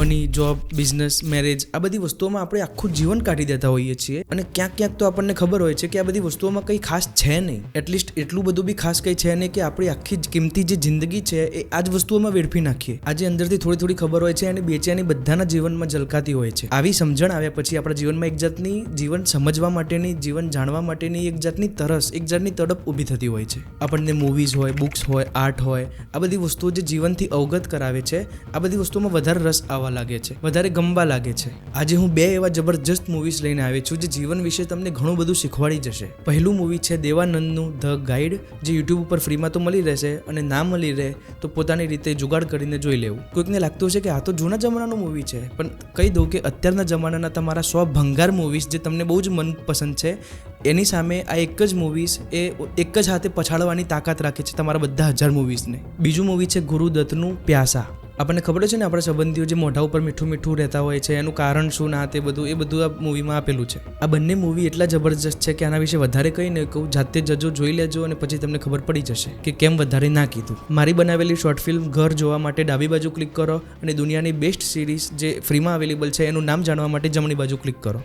Money job business marriage આ બધી વસ્તુઓમાં આપણે આખું જીવન કાઢી દેતા હોઈએ છીએ અને ક્યાંક ક્યાંક તો આપણને ખબર હોય છે કે આ બધી વસ્તુઓમાં કંઈ ખાસ છે નહીં. એટલીસ્ટ એટલું બધું બી ખાસ કંઈ છે નહીં કે આપણી આખી કિંમતી જે જિંદગી છે એ આ જ વસ્તુઓમાં વેડફી નાખીએ. આજે અંદરથી થોડી થોડી ખબર હોય છે અને બેચેની બધાના જીવનમાં ઝલકાતી હોય છે. આવી સમજણ આવ્યા પછી આપણા જીવનમાં એક જાતની જીવન સમજવા માટેની, જીવન જાણવા માટેની એક જાતની તરસ, એક જાતની તડપ ઊભી થતી હોય છે. આપણને મૂવીઝ હોય બુક્સ હોય આર્ટ હોય, આ બધી વસ્તુઓ જે જીવનથી અવગત કરાવે છે, આ બધી વસ્તુઓમાં વધારે રસ આવવા લાગે છે, વધારે ગમવા લાગે છે. આજે હું બે એવા જબરજસ્ત મૂવીઝ લઈને આવી છું જે જીવન વિશે તમને ઘણું બધું શીખવાડી જશે. પહેલું મૂવી છે દેવાનંદનું ધ ગાઈડ જે યુટ્યુબ ઉપર ફ્રીમાં તો મળી રહેશે અને ના મળી રહે તો પોતાની રીતે જુગાડ કરીને જોઈ લેવું. કોઈકને લાગતું હશે કે આ તો જૂના જમાનાનું મૂવી છે, પણ કહી દઉં કે અત્યારના જમાનાના તમારા સો ભંગાર મૂવીઝ જે તમને બહુ જ મનપસંદ છે, એની સામે આ એક જ મૂવીઝ એ એક જ હાથે પછાડવાની તાકાત રાખે છે તમારા બધા હજાર મૂવીઝને બીજું મૂવી છે ગુરુદત્તનું પ્યાસા. આપણને ખબર છે ને આપણા સંબંધીઓ જે મોઢા ઉપર મીઠું મીઠું રહેતા હોય છે, એનું કારણ શું ના તે બધું, એ બધું આ મૂવીમાં આપેલું છે. આ બંને મૂવી એટલા જબરજસ્ત છે કે આના વિશે વધારે કંઈ નહીં, કહું, જાતે જજો જોઈ લેજો અને પછી તમને ખબર પડી જશે કે કેમ વધારે ના કીધું. મારી બનાવેલી શોર્ટ ફિલ્મ ઘર જોવા માટે ડાબી બાજુ ક્લિક કરો અને દુનિયાની બેસ્ટ સિરીઝ જે ફ્રીમાં અવેલેબલ છે, એનું નામ જાણવા માટે જમણી બાજુ ક્લિક કરો.